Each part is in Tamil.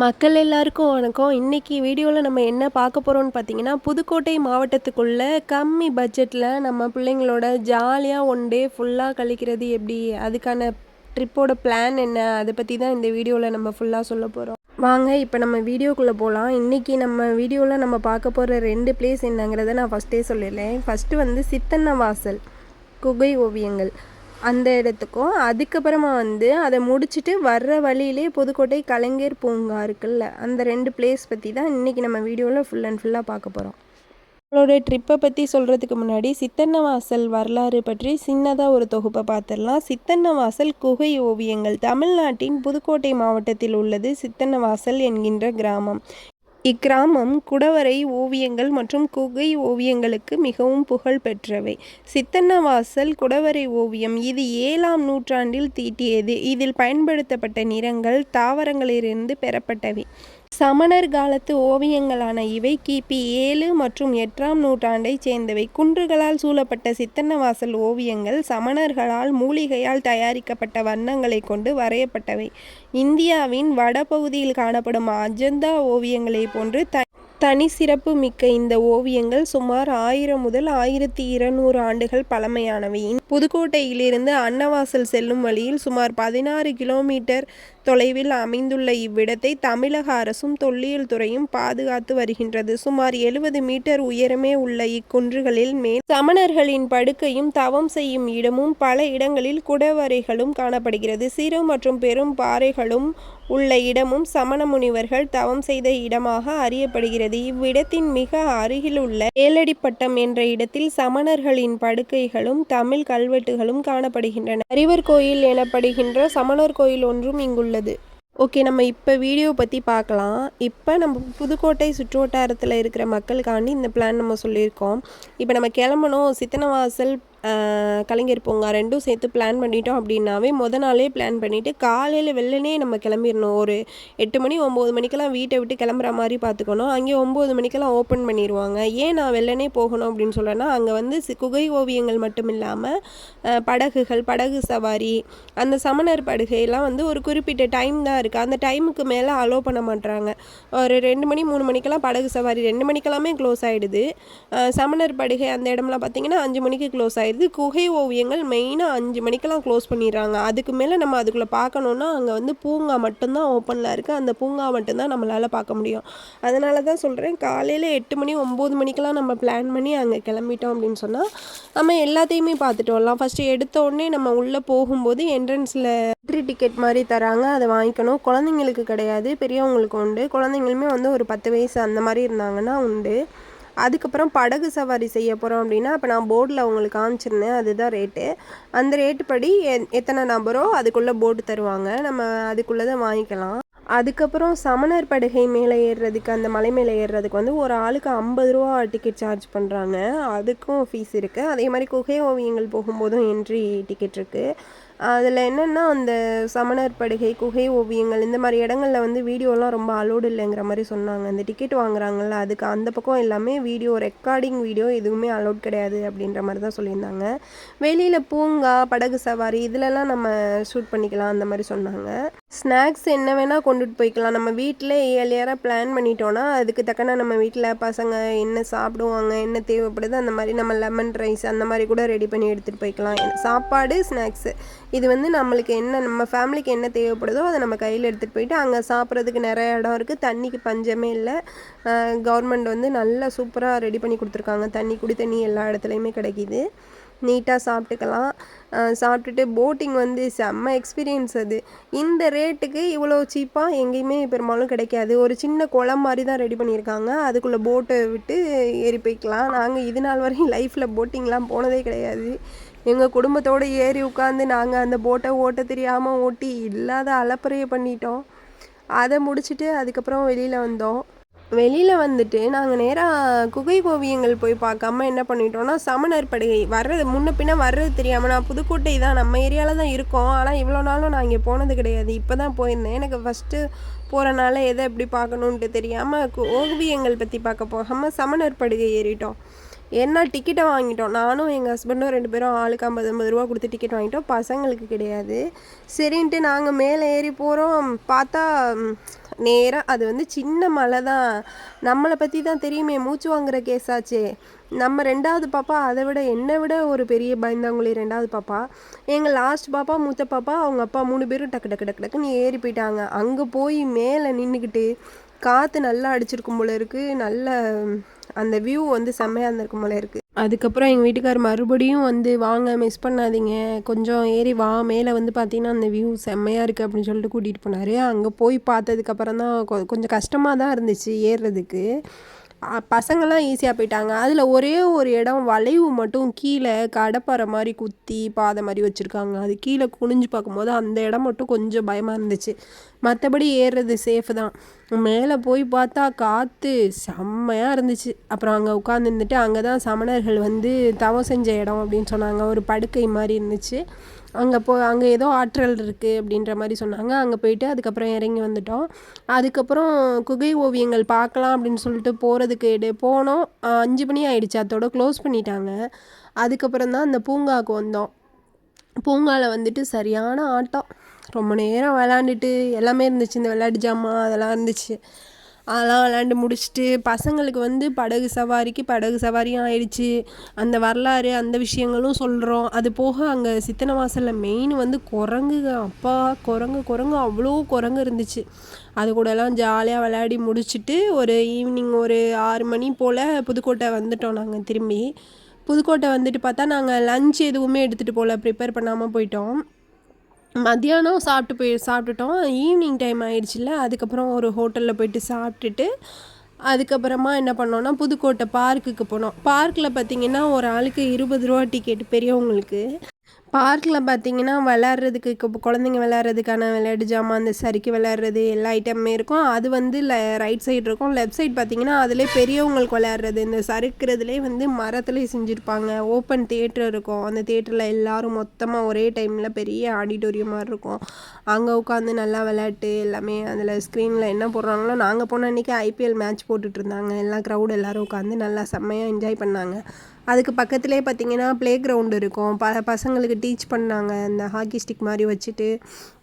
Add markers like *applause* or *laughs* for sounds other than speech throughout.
மக்கள் எல்லாருக்கும் வணக்கம். இன்றைக்கி வீடியோவில் நம்ம என்ன பார்க்க போகிறோம்னு பார்த்தீங்கன்னா புதுக்கோட்டை மாவட்டத்துக்குள்ளே கம்மி பட்ஜெட்டில் நம்ம பிள்ளைங்களோட ஜாலியாக ஒன் டே ஃபுல்லாக கழிக்கிறது எப்படி? அதுக்கான ட்ரிப்போட பிளான் என்ன? அதை பற்றி தான் இந்த வீடியோவில் நம்ம ஃபுல்லாக சொல்ல போகிறோம் வாங்க இப்போ நம்ம வீடியோக்குள்ளே போகலாம் இன்றைக்கி நம்ம வீடியோவில் நம்ம பார்க்க போகிற ரெண்டு பிளேஸ் என்னங்கிறத நான் ஃபஸ்ட்டே சொல்லிடுறேன். ஃபஸ்ட்டு வந்து சித்தன்ன வாசல் குகை ஓவியங்கள். அந்த இடத்துக்கும். அதுக்கப்புறமா வந்து அதை முடிச்சுட்டு வர்ற வழியிலே புதுக்கோட்டை கலைஞர் பூங்கா இருக்குல்ல அந்த ரெண்டு பிளேஸ் பற்றி தான் இன்றைக்கி நம்ம வீடியோவில் ஃபுல் அண்ட் ஃபுல்லாக பார்க்க போகிறோம் நம்மளோட ட்ரிப்பை பற்றி சொல்கிறதுக்கு முன்னாடி சித்தன்னவாசல் வரலாறு பற்றி சின்னதாக ஒரு தொகுப்பை பார்த்துடலாம். சித்தன்னவாசல் குகை ஓவியங்கள். தமிழ்நாட்டின் புதுக்கோட்டை மாவட்டத்தில் உள்ளது சித்தன்னவாசல் என்கின்ற கிராமம். இக்கிராமம் குடவரை ஓவியங்கள் மற்றும் குகை ஓவியங்களுக்கு மிகவும் புகழ் பெற்றவை. சித்தன்னவாசல் குடவரை ஓவியம் இது ஏழாம் நூற்றாண்டில் தீட்டியது. இதில் பயன்படுத்தப்பட்ட நிறங்கள் தாவரங்களிலிருந்து பெறப்பட்டவை. சமணர் காலத்து ஓவியங்களான இவை கிபி ஏழு மற்றும் எட்டாம் நூற்றாண்டைச் சேர்ந்தவை. குன்றுகளால் சூழப்பட்ட சித்தன்னவாசல் ஓவியங்கள் சமணர்களால் மூலிகையால் தயாரிக்கப்பட்ட வண்ணங்களை கொண்டு வரையப்பட்டவை. இந்தியாவின் வடபகுதியில் காணப்படும் அஜந்தா ஓவியங்களைப் போன்று த தனி சிறப்பு மிக்க இந்த ஓவியங்கள் சுமார் ஆயிரம் முதல் ஆயிரத்தி இருநூறு ஆண்டுகள் பழமையானவை. புதுக்கோட்டையிலிருந்து அன்னவாசல் செல்லும் வழியில் சுமார் பதினாறு கிலோமீட்டர் தொலைவில் அமைந்துள்ள இவ்விடத்தை தமிழக அரசும் தொல்லியல் துறையும் பாதுகாத்து வருகின்றது. சுமார் எழுபது மீட்டர் உயரமே உள்ள இக்குன்றுகளில் மேல் சமணர்களின் படுக்கையும் தவம் செய்யும் இடமும் பல இடங்களில் குடவரைகளும் காணப்படுகிறது. சிறு மற்றும் பெரும் பாறைகளும் உள்ள இடமும் சமண முனிவர்கள் தவம் செய்த இடமாக அறியப்படுகிறது. இவ்விடத்தின் மிக அருகிலுள்ள ஏலடிப்பட்டம் என்ற இடத்தில் சமணர்களின் படுக்கைகளும் தமிழ் கல்வெட்டுகளும் காணப்படுகின்றன. அறிவர் கோயில் எனப்படுகின்ற சமணர் கோயில் ஒன்றும் உள்ளது. ஓகே நம்ம இப்போ வீடியோ பற்றி பார்க்கலாம். இப்போ நம்ம புதுக்கோட்டை சுற்றுவட்டாரத்தில் இருக்கிற மக்களுக்காண்டி இந்த பிளான் நம்ம சொல்லியிருக்கோம். இப்போ நம்ம கிளம்பணும் சித்தனவாசல் கலைஞர் பூங்கா ரெண்டும் சேர்த்து பிளான் பண்ணிட்டோம் அப்படின்னாவே முத நாளே பிளான் பண்ணிவிட்டு காலையில் வெள்ளனே நம்ம கிளம்பிடணும். ஒரு எட்டு மணி ஒம்பது மணிக்கெல்லாம் வீட்டை விட்டு கிளம்புற மாதிரி பார்த்துக்கணும். அங்கே ஒம்பது மணிக்கெல்லாம் ஓப்பன் பண்ணிடுவாங்க. ஏன் நான் வெள்ளனே போகணும் அப்படின்னு சொல்கிறேன்னா அங்கே வந்து குகை ஓவியங்கள் மட்டும் இல்லாமல் படகுகள் படகு சவாரி அந்த சமணர் படுகையெல்லாம் வந்து ஒரு குறிப்பிட்ட டைம் தான் இருக்குது அந்த டைமுக்கு மேலே அலோவ் பண்ண மாட்டுறாங்க ஒரு ரெண்டு மணி மூணு மணிக்கெல்லாம் படகு சவாரி ரெண்டு மணிக்கெல்லாமே க்ளோஸ் ஆகிடுது சமணர் படுகை அந்த இடம்லாம் பார்த்திங்கன்னா அஞ்சு மணிக்கு க்ளோஸ் ஆகிடுது இது குகை ஓவியங்கள் மெயினாக அஞ்சு மணிக்கெல்லாம் க்ளோஸ் பண்ணிடுறாங்க. அதுக்கு மேலே நம்ம அதுக்குள்ளே பார்க்கணுன்னா அங்கே வந்து பூங்கா மட்டும்தான் ஓப்பனில் இருக்குது அந்த பூங்கா மட்டும்தான் நம்மளால் பார்க்க முடியும். அதனால தான் சொல்கிறேன் காலையில் எட்டு மணி ஒம்பது மணிக்கெல்லாம் நம்ம பிளான் பண்ணி அங்கே கிளம்பிட்டோம் அப்படின்னு சொன்னால் நம்ம எல்லாத்தையுமே பார்த்துட்டு வரலாம். ஃபஸ்ட்டு எடுத்த உடனே நம்ம உள்ளே போகும்போது என்ட்ரன்ஸில் என்ட்ரி டிக்கெட் மாதிரி தராங்க. அதை வாங்கிக்கணும். குழந்தைங்களுக்கு கிடையாது பெரியவங்களுக்கு உண்டு. குழந்தைங்களுமே வந்து ஒரு பத்து வயசு அந்த மாதிரி இருந்தாங்கன்னா உண்டு. அதுக்கப்புறம் படகு சவாரி செய்ய போகிறோம் அப்படின்னா இப்போ நான் போர்டில் உங்களுக்கு காமிச்சிருந்தேன். அதுதான் ரேட்டு அந்த ரேட்டு படி எத்தனை நபரோ அதுக்குள்ளே போட்டு தருவாங்க. நம்ம அதுக்குள்ளே தான் வாங்கிக்கலாம். அதுக்கப்புறம் சமணர் படுகை மேலே ஏறுறதுக்கு அந்த மலை மேலே ஏறுறதுக்கு வந்து ஒரு ஆளுக்கு ஐம்பது ரூபா டிக்கெட் சார்ஜ் பண்ணுறாங்க அதுக்கும் ஃபீஸ் இருக்குது அதே மாதிரி குகை ஓவியங்கள் போகும்போதும் என்ட்ரி டிக்கெட் இருக்குது அதில் என்னென்னா அந்த சமணர் படுகை குகை ஓவியங்கள் இந்த மாதிரி இடங்களில் வந்து வீடியோலாம் ரொம்ப அலோடு இல்லைங்கிற மாதிரி சொன்னாங்க. அந்த டிக்கெட் வாங்குறாங்கல்ல அதுக்கு அந்த பக்கம் எல்லாமே வீடியோ ரெக்கார்டிங் வீடியோ எதுவுமே அலோட் கிடையாது அப்படின்ற மாதிரி தான் சொல்லியிருந்தாங்க. வெளியில் பூங்கா படகு சவாரி இதிலலாம் நம்ம ஷூட் பண்ணிக்கலாம் அந்த மாதிரி சொன்னாங்க. ஸ்நாக்ஸ் என்ன வேணால் கொண்டுட்டு போய்க்கலாம். நம்ம வீட்டில் ஏர்லியராக பிளான் பண்ணிட்டோன்னா அதுக்கு தக்கன நம்ம வீட்டில் பசங்க என்ன சாப்பிடுவாங்க என்ன தேவைப்படுது அந்த மாதிரி நம்ம லெமன் ரைஸ் அந்த மாதிரி கூட ரெடி பண்ணி எடுத்துகிட்டு போய்க்கலாம். சாப்பாடு ஸ்நாக்ஸு இது வந்து நம்மளுக்கு என்ன நம்ம ஃபேமிலிக்கு என்ன தேவைப்படுதோ அதை நம்ம கையில் எடுத்துகிட்டு போயிட்டு அங்கே சாப்பிட்றதுக்கு நிறைய இடம் இருக்குது தண்ணிக்கு பஞ்சமே இல்லை. கவர்மெண்ட் வந்து நல்லா சூப்பராக ரெடி பண்ணி கொடுத்துருக்காங்க. தண்ணி குடி தண்ணி எல்லா இடத்துலையுமே கிடைக்கிது. நீட்டாக சாப்பிட்டுக்கலாம். சாப்பிட்டுட்டு போட்டிங் வந்து செம்ம எக்ஸ்பீரியன்ஸ் அது. இந்த ரேட்டுக்கு இவ்வளோ சீப்பாக எங்கேயுமே பெரும்பாலும் கிடைக்காது. ஒரு சின்ன குளம் மாதிரி தான் ரெடி பண்ணியிருக்காங்க. அதுக்குள்ளே போட்டை விட்டு ஏறி போய்க்கலாம். நாங்கள் இது நாள் வரையும் லைஃப்பில் போட்டிங்லாம் போனதே கிடையாது. எங்கள் குடும்பத்தோடு ஏறி உட்காந்து நாங்கள் அந்த போட்டை ஓட்ட தெரியாமல் ஓட்டி இல்லாத அலப்பறையை பண்ணிட்டோம். அதை முடிச்சுட்டு அதுக்கப்புறம் வெளியில் வந்தோம். வெளியில் வந்துட்டு நாங்கள் நேராக குகை ஓவியங்கள் போய் பார்க்காம என்ன பண்ணிட்டோம்னா சமணர் படுகை. வர்றது முன்ன பின்ன வர்றது தெரியாமல் நான் புதுக்கோட்டை தான் நம்ம ஏரியாவில் தான் இருக்கோம். ஆனால் இவ்வளோ நாளும் நான் இங்கே போனது கிடையாது. இப்போ தான் போயிருந்தேன். எனக்கு ஃபஸ்ட்டு போகிறனால எதை எப்படி பார்க்கணுன்ட்டு தெரியாமல் ஓவியங்கள் பற்றி பார்க்க போகாமல் சமணர் படுகை ஏறிட்டோம். என்ன டிக்கெட்டை வாங்கிட்டோம். நானும் எங்கள் ஹஸ்பண்டும் ரெண்டு பேரும் ஆளுக்கு ஐம்பது ஐம்பது ரூபா கொடுத்து டிக்கெட் வாங்கிட்டோம். பசங்களுக்கு கிடையாது. சரின்ட்டு நாங்கள் மேலே ஏறி போகிறோம் பார்த்தா நேராக அது வந்து சின்ன மலை தான். நம்மளை பற்றி தான் தெரியுமே. மூச்சு வாங்குற கேஸ் ஆச்சே. நம்ம ரெண்டாவது பாப்பா அதை விட என்னை விட ஒரு பெரிய பயந்தாங்குழி ரெண்டாவது பாப்பா. எங்கள் லாஸ்ட் பாப்பா மூத்த பாப்பா அவங்க அப்பா மூணு பேரும் டக்கு டக்கு டக்கு டக்குன்னு ஏறி போயிட்டாங்க. அங்கே போய் மேலே நின்றுக்கிட்டு காற்று நல்லா அடிச்சிருக்கும் போல இருக்குது நல்ல அந்த வியூ வந்து செம்மையாக இருந்திருக்கும் போல இருக்குது அதுக்கப்புறம் எங்கள் வீட்டுக்கார் மறுபடியும் வந்து வாங்க மிஸ் பண்ணாதீங்க. கொஞ்சம் ஏறி வா. மேலே வந்து பார்த்தீங்கன்னா அந்த வியூ செம்மையாக இருக்குது அப்படின்னு சொல்லிட்டு கூட்டிகிட்டு போனார். அங்கே போய் பார்த்ததுக்கப்புறம் தான் கொ- கொஞ்சம் கஷ்டமாக தான் இருந்துச்சு ஏறுறதுக்கு. பசங்கள்லாம் ஈஸியாக போயிட்டாங்க. அதில் ஒரே ஒரு இடம் வளைவு மட்டும் கீழே கடப்பாறை மாதிரி குத்தி பாதை மாதிரி வச்சுருக்காங்க. அது கீழே குனிஞ்சு பார்க்கும்போது அந்த இடம் மட்டும் கொஞ்சம் பயமாக இருந்துச்சு. மற்றபடி ஏறுறது சேஃப் தான். மேலே போய் பார்த்தா காற்று செம்மையாக இருந்துச்சு. அப்புறம் அங்கே உட்காந்துருந்துட்டு அங்கே தான் சமணர்கள் வந்து தவம் செஞ்ச இடம் அப்படின்னு சொன்னாங்க. ஒரு படுக்கை மாதிரி இருந்துச்சு. அங்கே போ அங்கே ஏதோ ஆற்றல் இருக்குது அப்படின்ற மாதிரி சொன்னாங்க. அங்கே போயிட்டு அதுக்கப்புறம் இறங்கி வந்துட்டோம். அதுக்கப்புறம் குகை ஓவியங்கள் பார்க்கலாம் அப்படின்னு சொல்லிட்டு போகிறதுக்கு எடு போனோம். அஞ்சு மணி ஆயிடுச்சு. அதோட க்ளோஸ் பண்ணிட்டாங்க. அதுக்கப்புறம் தான் அந்த பூங்காவுக்கு வந்தோம். பூங்காவில் வந்துட்டு சரியான ஆட்டம். ரொம்ப நேரம் விளாண்டுட்டு எல்லாமே இருந்துச்சு. இந்த விளையாட்டு ஜாமான் அதெல்லாம் இருந்துச்சு. அதெல்லாம் விளாண்டு முடிச்சுட்டு பசங்களுக்கு வந்து படகு சவாரிக்கு படகு சவாரியும் ஆயிடுச்சு. அந்த வரலாறு அந்த விஷயங்களும் சொல்கிறோம் அது போக அங்கே சித்தனை வாசலில் மெயின் வந்து குரங்குங்க. அப்பா குரங்கு குரங்கு. அவ்வளோ குரங்கு இருந்துச்சு. அது கூடலாம் ஜாலியாக விளையாடி முடிச்சுட்டு ஒரு ஈவினிங் ஒரு ஆறு மணி போல் புதுக்கோட்டை வந்துட்டோம் நாங்கள் திரும்பி. புதுக்கோட்டை வந்துட்டு பார்த்தா நாங்கள் லஞ்ச் எதுவுமே எடுத்துகிட்டு போகல ப்ரிப்பேர் பண்ணாமல் போயிட்டோம். மத்தியானம் சாப்பிட்டு போய் சாப்பிட்டுட்டோம். ஈவினிங் டைம் ஆயிடுச்சுல அதுக்கப்புறம் ஒரு ஹோட்டலில் போயிட்டு சாப்பிட்டுட்டு அதுக்கப்புறமா என்ன பண்ணோன்னா புதுக்கோட்டை பார்க்குக்கு போனோம். பார்க்கில் பார்த்தீங்கன்னா ஒரு ஆளுக்கு இருபது ரூபா டிக்கெட் பெரியவங்களுக்கு. பார்க்கில் பார்த்தீங்கன்னா விளாட்றதுக்கு இப்போ குழந்தைங்க விளாட்றதுக்கான விளையாட்டு ஜாமான் அந்த சறுக்கி விளையாடுறது எல்லா ஐட்டமுமே இருக்கும். அது வந்து ல ரைட் சைடு இருக்கும். லெஃப்ட் சைடு பார்த்தீங்கன்னா அதிலே பெரியவங்களுக்கு விளையாடுறது இந்த சறுக்கிறதுலே வந்து மரத்துலேயே செஞ்சுருப்பாங்க. ஓப்பன் தேட்டர் இருக்கும். அந்த தேட்டரில் எல்லோரும் மொத்தமாக ஒரே டைமில் பெரிய ஆடிட்டோரியம் மாதிரி இருக்கும். அங்கே உட்காந்து நல்லா விளையாட்டு எல்லாமே அதில் ஸ்க்ரீனில் என்ன போடுறாங்களோ நாங்கள் போன அன்றைக்கி ஐபிஎல் மேட்ச் போட்டுட்ருந்தாங்க எல்லாம் க்ரௌட் எல்லோரும் உட்காந்து நல்லா செம்மையாக என்ஜாய் பண்ணாங்க. அதுக்கு பக்கத்துலேயே பார்த்தீங்கன்னா ப்ளே கிரவுண்டு இருக்கும். ப பசங்களுக்கு டீச் பண்ணாங்க. இந்த ஹாக்கி ஸ்டிக் மாதிரி வச்சுட்டு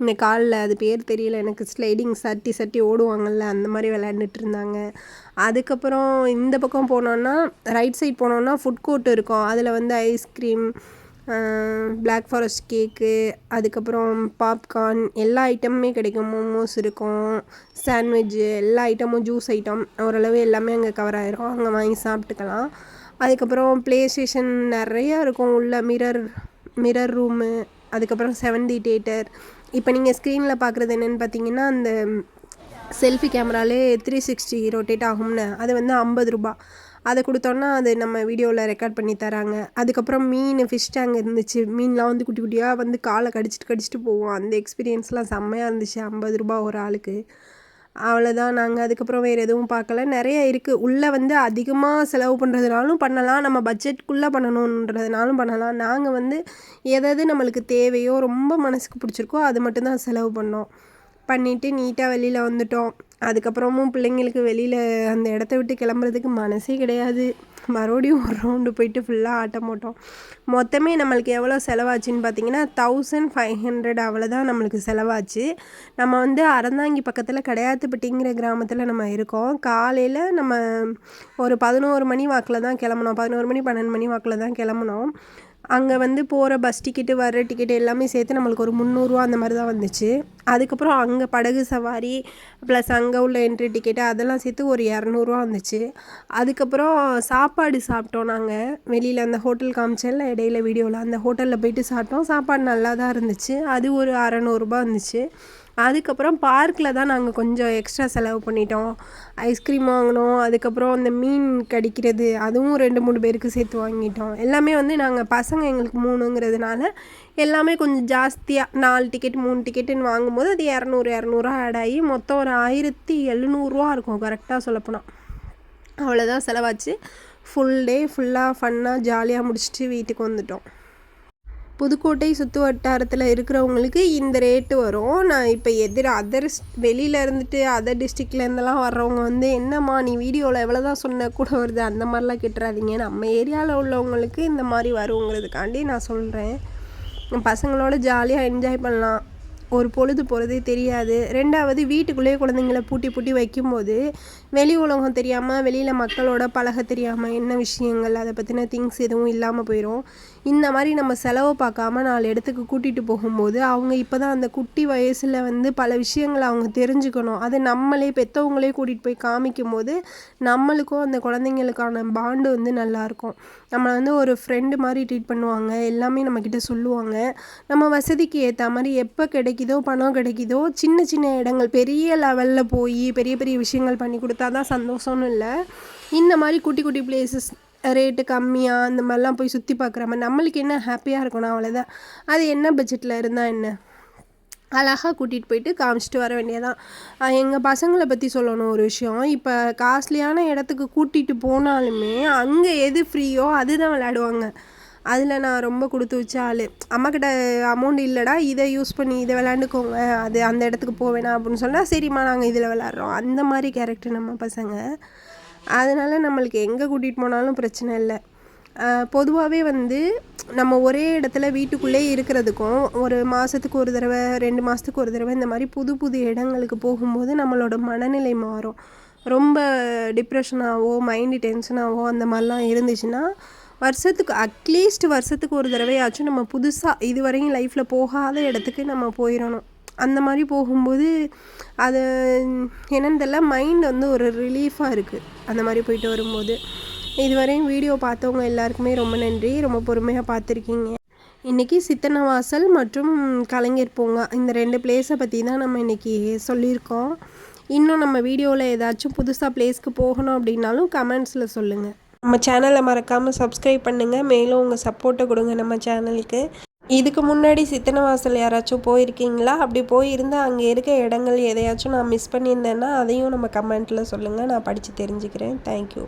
இந்த காலில் அது பேர் தெரியல. எனக்கு ஸ்லைடிங் சட்டி சட்டி ஓடுவாங்கல்ல அந்த மாதிரி விளையாண்டுட்டு இருந்தாங்க. அதுக்கப்புறம் இந்த பக்கம் போனோன்னா ரைட் சைட் போனோன்னா ஃபுட் கோர்ட் இருக்கும். அதில் வந்து ஐஸ்கிரீம் பிளாக் ஃபாரஸ்ட் கேக்கு அதுக்கப்புறம் பாப்கார்ன் எல்லா ஐட்டமுமே கிடைக்கும். மோமோஸ் இருக்கும் சாண்ட்விட்ஜு எல்லா ஐட்டமும் ஜூஸ் ஐட்டம் ஓரளவு எல்லாமே அங்கே கவர் ஆயிரும். அங்கே வாங்கி சாப்பிட்டுக்கலாம். அதுக்கப்புறம் ப்ளே ஸ்டேஷன் நிறையா இருக்கும் உள்ள மிரர் மிரர் ரூமு அதுக்கப்புறம் செவன்டி தேட்டர் இப்போ நீங்கள் ஸ்க்ரீனில் பார்க்குறது என்னென்னு பார்த்தீங்கன்னா அந்த செல்ஃபி கேமராலே த்ரீ சிக்ஸ்டி ரொட்டேட் ஆகும்னு. அது வந்து ஐம்பது ரூபா. அதை கொடுத்தோன்னா அது நம்ம வீடியோவில் ரெக்கார்ட் பண்ணி தராங்க. அதுக்கப்புறம் மீன் ஃபிஷ் டேங்க் இருந்துச்சு. மீன்லாம் வந்து குட்டி குட்டியாக வந்து காலை கடிச்சிட்டு கடிச்சிட்டு போவோம் அந்த எக்ஸ்பீரியன்ஸ்லாம் செம்மையாக இருந்துச்சு. ஐம்பது ரூபா ஒரு ஆளுக்கு. அவ்வளோதான் நாங்கள் அதுக்கப்புறம் வேறு எதுவும் பார்க்கல. நிறைய இருக்குது உள்ளே வந்து அதிகமாக செலவு பண்ணுறதுனாலும் பண்ணலாம். நம்ம பட்ஜெட்குள்ளே பண்ணணுன்றதுனாலும் பண்ணலாம். நாங்கள் வந்து எதாவது நம்மளுக்கு தேவையோ ரொம்ப மனசுக்கு பிடிச்சிருக்கோ அது மட்டும்தான் செலவு பண்ணோம். பண்ணிவிட்டு நீட்டாக வெளியில் வந்துட்டோம். அதுக்கப்புறமும் பிள்ளைங்களுக்கு வெளியில் அந்த இடத்த விட்டு கிளம்புறதுக்கு மனசே கிடையாது. *laughs* மறுபடியும் ஒரு ரவுண்டு போயிட்டு ஃபுல்லாக ஆட்டம் போட்டோம். மொத்தமே நம்மளுக்கு எவ்வளோ செலவாச்சுன்னு பார்த்தீங்கன்னா தௌசண்ட் ஃபைவ் ஹண்ட்ரட் அவ்வளோதான் நம்மளுக்கு செலவாச்சு. நம்ம வந்து அறந்தாங்கி பக்கத்தில் கடையாத்துப்பட்டிங்கிற கிராமத்தில் நம்ம இருக்கோம். காலையில் நம்ம ஒரு பதினோரு மணி வாக்கில் தான் கிளம்புனோம். பதினோரு மணி பன்னெண்டு மணி வாக்கில் தான் கிளம்புனோம். அங்கே வந்து போகிற பஸ் டிக்கெட்டு வர்ற டிக்கெட்டு எல்லாமே சேர்த்து நம்மளுக்கு ஒரு முந்நூறுரூவா அந்த மாதிரி தான் வந்துச்சு. அதுக்கப்புறம் அங்கே படகு சவாரி ப்ளஸ் அங்கே உள்ள என்ட்ரி டிக்கெட்டு அதெல்லாம் சேர்த்து ஒரு இரநூறுவா வந்துச்சு. அதுக்கப்புறம் சாப்பாடு சாப்பிட்டோம் நாங்கள் வெளியில் அந்த ஹோட்டல் காமிச்சல இடையில வீடியோவில் அந்த ஹோட்டலில் போயிட்டு சாப்பிட்டோம். சாப்பாடு நல்லா தான் இருந்துச்சு. அது ஒரு அறநூறுபா இருந்துச்சு அதுக்கப்புறம் பார்க்கில் தான் நாங்கள் கொஞ்சம் எக்ஸ்ட்ரா செலவு பண்ணிட்டோம். ஐஸ்கிரீம் வாங்கினோம். அதுக்கப்புறம் அந்த மீன் கடிக்கிறது அதுவும் ரெண்டு மூணு பேருக்கு சேர்த்து வாங்கிட்டோம். எல்லாமே வந்து நாங்கள் பசங்க எங்களுக்கு மூணுங்கிறதுனால எல்லாமே கொஞ்சம் ஜாஸ்தியாக நாலு டிக்கெட் மூணு டிக்கெட்டுன்னு வாங்கும்போது அது இரநூறு இரநூறுவா ஆட் ஆகி மொத்தம் ஒரு ஆயிரத்தி எழுநூறுவா இருக்கும் கரெக்டாக சொல்லப்போனால் அவ்வளோதான் செலவாச்சு. ஃபுல் டே ஃபுல்லாக ஃபன்னாக ஜாலியாக முடிச்சுட்டு வீட்டுக்கு வந்துட்டோம். புதுக்கோட்டை சுற்று வட்டாரத்தில் இருக்கிறவங்களுக்கு இந்த ரேட்டு வரும். நான் இப்போ எதிர் அதர் வெளியில் இருந்துட்டு அதர் டிஸ்ட்ரிக்ட்லேருந்தெல்லாம் வர்றவங்க வந்து என்னம்மா நீ வீடியோவில் எவ்வளோ தான் சொன்ன கூட வருது அந்த மாதிரிலாம் கெட்டுறாதீங்க. நம்ம ஏரியாவில் உள்ளவங்களுக்கு இந்த மாதிரி வருங்கிறதுக்காண்டி நான் சொல்கிறேன் பசங்களோட ஜாலியாக என்ஜாய் பண்ணலாம். ஒரு பொழுது போகிறதே தெரியாது. ரெண்டாவது வீட்டுக்குள்ளேயே குழந்தைங்கள பூட்டி பூட்டி வைக்கும்போது வெளி உலகம் தெரியாமல் வெளியில் மக்களோட பழக தெரியாமல் என்ன விஷயங்கள் அதை பற்றின திங்ஸ் எதுவும் இல்லாமல் போயிடும் இந்த மாதிரி நம்ம செலவு பார்க்காம நாலு இடத்துக்கு கூட்டிகிட்டு போகும்போது அவங்க இப்போ தான் அந்த குட்டி வயசில் வந்து பல விஷயங்களை அவங்க தெரிஞ்சுக்கணும். அது நம்மளே பெற்றவங்களே கூட்டிகிட்டு போய் காமிக்கும் போது நம்மளுக்கும் அந்த குழந்தைங்களுக்கான பாண்டு வந்து நல்லாயிருக்கும் நம்மளை வந்து ஒரு ஃப்ரெண்டு மாதிரி ட்ரீட் பண்ணுவாங்க. எல்லாமே நம்மக்கிட்ட சொல்லுவாங்க. நம்ம வசதிக்கு ஏற்ற மாதிரி எப்போ கிடைக்குதோ பணம் கிடைக்குதோ சின்ன சின்ன இடங்கள் பெரிய லெவலில் போய் பெரிய பெரிய விஷயங்கள் பண்ணி கொடுத்தா தான் சந்தோஷம்னு இல்லை. இந்த மாதிரி குட்டி குட்டி பிளேசஸ் ரேட்டு கம்மியாக அந்த மாதிரிலாம் போய் சுற்றி பார்க்குற மாதிரி நம்மளுக்கு என்ன ஹாப்பியாக இருக்கணும் அவ்வளோதான் அது என்ன பட்ஜெட்டில் இருந்தால் என்ன? அழகாக கூட்டிகிட்டு போயிட்டு காமிச்சிட்டு வர வேண்டியதான் எங்கள் பசங்களை பற்றி சொல்லணும் ஒரு விஷயம். இப்போ காஸ்ட்லியான இடத்துக்கு கூட்டிகிட்டு போனாலுமே அங்கே எது ஃப்ரீயோ அதுதான் விளையாடுவாங்க. அதில் நான் ரொம்ப கொடுத்து வச்ச ஆள். அம்மாக்கிட்ட அமௌண்ட் இல்லைடா இதை யூஸ் பண்ணி இதை விளாண்டுக்கோங்க அது அந்த இடத்துக்கு போவேணா அப்படின்னு சொன்னால் சரிம்மா நாங்கள் இதில் விளாட்றோம் அந்த மாதிரி கேரக்டர் நம்ம பசங்க. அதனால் நம்மளுக்கு எங்கே கூட்டிகிட்டு போனாலும் பிரச்சனை இல்லை. பொதுவாகவே வந்து நம்ம ஒரே இடத்துல வீட்டுக்குள்ளே இருக்கிறதுக்கும் ஒரு மாதத்துக்கு ஒரு தடவை ரெண்டு மாதத்துக்கு ஒரு தடவை இந்த மாதிரி புது புது இடங்களுக்கு போகும்போது நம்மளோட மனநிலை மாறும். ரொம்ப டிப்ரெஷனாகவோ மைண்டு டென்ஷனாகவோ அந்த மாதிரிலாம் இருந்துச்சுன்னா வருஷத்துக்கு அட்லீஸ்ட் வருஷத்துக்கு ஒரு தடவையாச்சும் நம்ம புதுசாக இதுவரையும் லைஃப்பில் போகாத இடத்துக்கு நம்ம போயிடணும் அந்த மாதிரி போகும்போது அது என்னென்னு தெரில மைண்ட் வந்து ஒரு ரிலீஃபாக இருக்குது அந்த மாதிரி போயிட்டு வரும்போது. இதுவரையும் வீடியோ பார்த்தவங்க எல்லாருக்குமே ரொம்ப நன்றி. ரொம்ப பொறுமையாக பார்த்துருக்கீங்க. இன்றைக்கி சித்தனவாசல் மற்றும் கலைஞர் பூங்கா இந்த ரெண்டு பிளேஸை பற்றி தான் நம்ம இன்றைக்கி சொல்லியிருக்கோம். இன்னும் நம்ம வீடியோவில் ஏதாச்சும் புதுசாக பிளேஸ்க்கு போகணும் அப்படின்னாலும் கமெண்ட்ஸில் சொல்லுங்கள் நம்ம சேனலை மறக்காமல் சப்ஸ்கிரைப் பண்ணுங்கள் மேலும் உங்கள் சப்போர்ட்டை கொடுங்க நம்ம சேனலுக்கு இதுக்கு முன்னாடி சித்தனை வாசல் யாராச்சும் போயிருக்கீங்களா? அப்படி போயிருந்தால் அங்கே இருக்க இடங்கள் எதையாச்சும் நான் மிஸ் பண்ணியிருந்தேன்னா அதையும் நம்ம கமெண்ட்டில் சொல்லுங்கள் நான் படித்து தெரிஞ்சுக்கிறேன். தேங்க்யூ